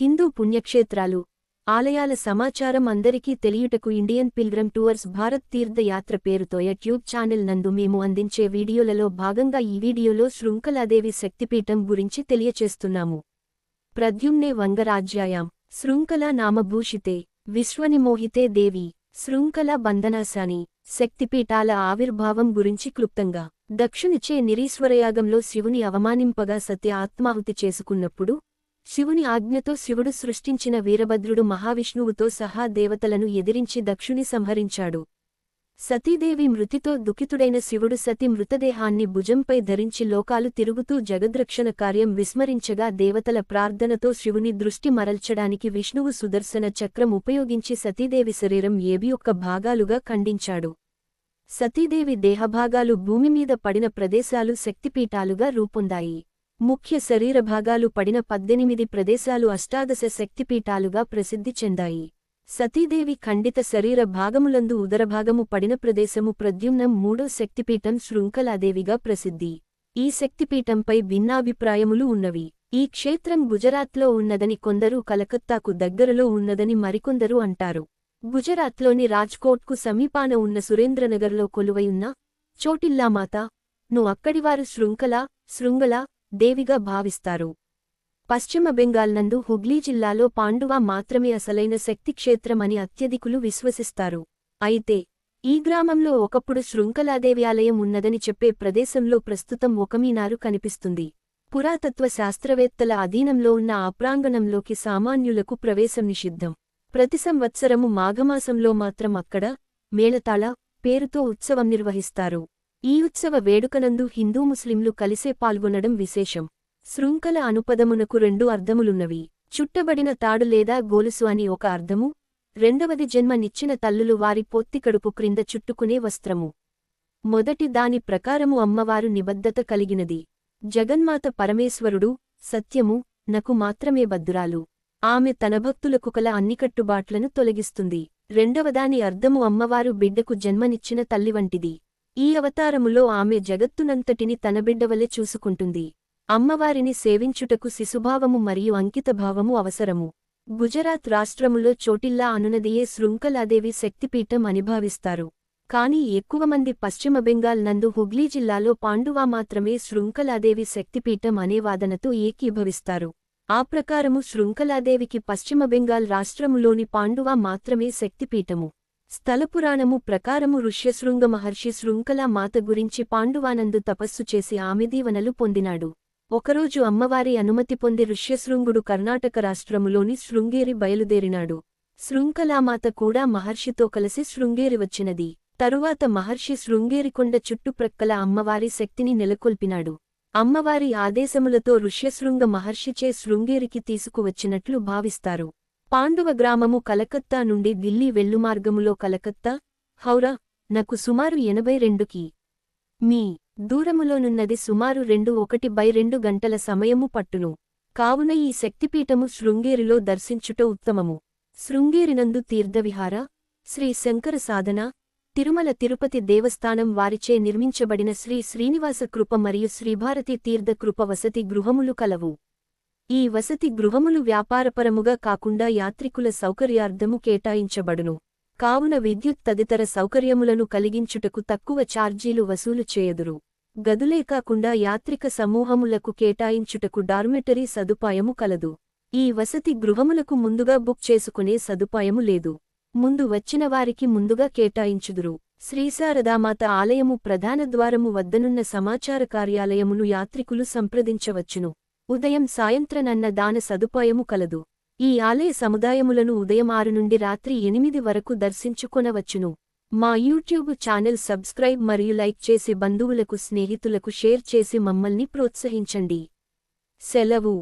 హిందూ పుణ్యక్షేత్రాలు ఆలయాల సమాచారం అందరికీ తెలియుటకు Indian pilgrim tours Bharat Tirthayatra పేరుతో యూట్యూబ్ ఛానల్ నందు మేము అందించే వీడియోలలో భాగంగా ఈ వీడియోలో శృంఖలాదేవి శక్తిపీఠం గురించి తెలియచేస్తున్నాము. ప్రద్యుమ్నే వంగరాజ్యాయాం శృంఖల నామభూషితే విశ్వనిమోహితే దేవి శృంఖల బంధనాశాని శక్తిపీఠాల ఆవిర్భావం గురించి క్లుప్తంగా దక్షునిచే నిరీశ్వరయాగంలో శివుని అవమానింపగా సత్య ఆత్మాహుతి చేసుకున్నప్పుడు శివుని ఆజ్ఞతో శివుడు సృష్టించిన వీరభద్రుడు మహావిష్ణువుతో సహా దేవతలను ఎదిరించి దక్షుని సంహరించాడు. సతీదేవి మృతితో దుఃఖితుడైన శివుడు సతి మృతదేహాన్ని భుజంపై ధరించి లోకాలు తిరుగుతూ జగద్రక్షణ కార్యం విస్మరించగా దేవతల ప్రార్థనతో శివుని దృష్టి మరల్చడానికి విష్ణువు సుదర్శన చక్రం ఉపయోగించి సతీదేవి శరీరం ఏబి ఒక్క భాగాలుగా ఖండించాడు. సతీదేవి దేహభాగాలు భూమిమీద పడిన ప్రదేశాలు శక్తిపీఠాలుగా రూపొందాయి. ముఖ్య శరీర భాగాలు పడిన పద్దెనిమిది ప్రదేశాలు అష్టాదశ శక్తిపీఠాలుగా ప్రసిద్ధి చెందాయి. సతీదేవి ఖండిత శరీర భాగములందు ఉదరభాగము పడిన ప్రదేశము ప్రద్యుమ్నం మూడో శక్తిపీఠం శృంఖలాదేవిగా ప్రసిద్ధి. ఈ శక్తిపీఠంపై భిన్నాభిప్రాయములు ఉన్నవి. ఈ క్షేత్రం గుజరాత్లో ఉన్నదని కొందరు కలకత్తాకు దగ్గరలో ఉన్నదని మరికొందరు అంటారు. గుజరాత్లోని రాజ్కోట్కు సమీపాన ఉన్న సురేంద్రనగర్లో కొలువైయున్న చోటిల్లామాత ను అక్కడివారు శృంఖల శృంగల దేవిగా భావిస్తారు. పశ్చిమ బెంగాల్ నందు హుగ్లీ జిల్లాలో పాండువా మాత్రమే అసలైన శక్తిక్షేత్రమని అత్యధికులు విశ్వసిస్తారు. అయితే ఈ గ్రామంలో ఒకప్పుడు శృంఖలాదేవి ఆలయం ఉన్నదని చెప్పే ప్రదేశంలో ప్రస్తుతం ఒకమీనారు కనిపిస్తుంది. పురాతత్వ శాస్త్రవేత్తల అధీనంలో ఉన్న ఆ ప్రాంగణంలోకి సామాన్యులకు ప్రవేశం నిషిద్ధం. ప్రతి సంవత్సరము మాఘమాసంలో మాత్రం అక్కడ మేళతాళ పేరుతో ఉత్సవం నిర్వహిస్తారు. ఈ ఉత్సవ వేడుకనందు హిందూ ముస్లింలు కలిసే పాల్గొనడం విశేషం. శృంఖల అనుపదమునకు రెండు అర్థములున్నవి. చుట్టబడిన తాడు లేదా గోలుసు అని ఒక అర్ధము రెండవది జన్మనిచ్చిన తల్లులు వారి పొత్తికడుపు క్రింద చుట్టుకునే వస్త్రము. మొదటి దాని ప్రకారము అమ్మవారు నిబద్ధత కలిగినది. జగన్మాత పరమేశ్వరుడు సత్యము నకు మాత్రమే బద్దురాలు ఆమె తన భక్తులకు కల అన్ని కట్టుబాట్లను తొలగిస్తుంది. రెండవదాని అర్ధము అమ్మవారు బిడ్డకు జన్మనిచ్చిన తల్లి వంటిది. ఈ అవతారములో ఆమె జగత్తునంతటిని తనబిడ్డవలె చూసుకుంటుంది. అమ్మవారిని సేవించుటకు శిశుభావము మరియు అంకితభావము అవసరము. గుజరాత్ రాష్ట్రములో చోటిల్లా అనునదియే శృంఖలాదేవి శక్తిపీఠం అనిభావిస్తారు కాని ఎక్కువ మంది పశ్చిమ బెంగాల్ నందు హుగ్లీ జిల్లాలో పాండువా మాత్రమే శృంఖలాదేవి శక్తిపీఠం అనే వాదనతో ఏకీభవిస్తారు. ఆ ప్రకారము శృంఖలాదేవికి పశ్చిమ బెంగాల్ రాష్ట్రములోని పాండువా మాత్రమే శక్తిపీఠము. స్థలపురాణము ప్రకారము ఋష్యశృంగ మహర్షి శృంఖలా మాత గురించి పాండువానందు తపస్సు చేసి ఆమెదీవనలు పొందినాడు. ఒకరోజు అమ్మవారి అనుమతి పొంది ఋష్యశృంగుడు కర్ణాటక రాష్ట్రములోని శృంగేరి బయలుదేరినాడు. శృంఖలామాత కూడా మహర్షితో కలిసి శృంగేరి వచ్చినది. తరువాత మహర్షి శృంగేరికొండ చుట్టుప్రక్కల అమ్మవారి శక్తిని నెలకొల్పినాడు. అమ్మవారి ఆదేశములతో ఋష్యశృంగ మహర్షిచే శృంగేరికి తీసుకువచ్చినట్లు భావిస్తారు. పాండువ గ్రామము కలకత్తా నుండి ఢిల్లీ వెల్లుమార్గములో కలకత్తా హౌరా నకు సుమారు ఎనభై రెండుకి మీ దూరములోనున్నది సుమారు రెండు ఒకటి బై రెండు గంటల సమయము పట్టును. కావున ఈ శక్తిపీఠము శృంగేరిలో దర్శించుట ఉత్తమము. శృంగేరినందు తీర్థవిహార శ్రీ శంకర సాధన తిరుమల తిరుపతి దేవస్థానం వారిచే నిర్మించబడిన శ్రీ శ్రీనివాస కృప మరియు శ్రీభారతి తీర్థ కృప వసతి గృహములు కలవు. ఈ వసతి గృహములు వ్యాపారపరముగా కాకుండా యాత్రికుల సౌకర్యార్థము కేటాయించబడును. కావున విద్యుత్ తదితర సౌకర్యములను కలిగించుటకు తక్కువ ఛార్జీలు వసూలు చేయదురు. గదులే కాకుండా యాత్రిక సమూహములకు కేటాయించుటకు డార్మెటరీ సదుపాయము కలదు. ఈ వసతి గృహములకు ముందుగా బుక్ చేసుకునే సదుపాయము లేదు. ముందు వచ్చిన వారికి ముందుగా కేటాయించుదురు. శ్రీశారదామాత ఆలయము ప్రధాన ద్వారము వద్దనున్న సమాచార కార్యాలయమును యాత్రికులు సంప్రదించవచ్చును. ఉదయం సాయంత్రనన్న దాన సదుపాయము కలదు. ఈ ఆలయ సముదాయములను ఉదయం ఆరు నుండి రాత్రి ఎనిమిది వరకు దర్శించుకొనవచ్చును. మా యూట్యూబ్ ఛానల్ సబ్స్క్రైబ్ మరియు లైక్ చేసి బంధువులకు స్నేహితులకు షేర్ చేసి మమ్మల్ని ప్రోత్సహించండి. సెలవు.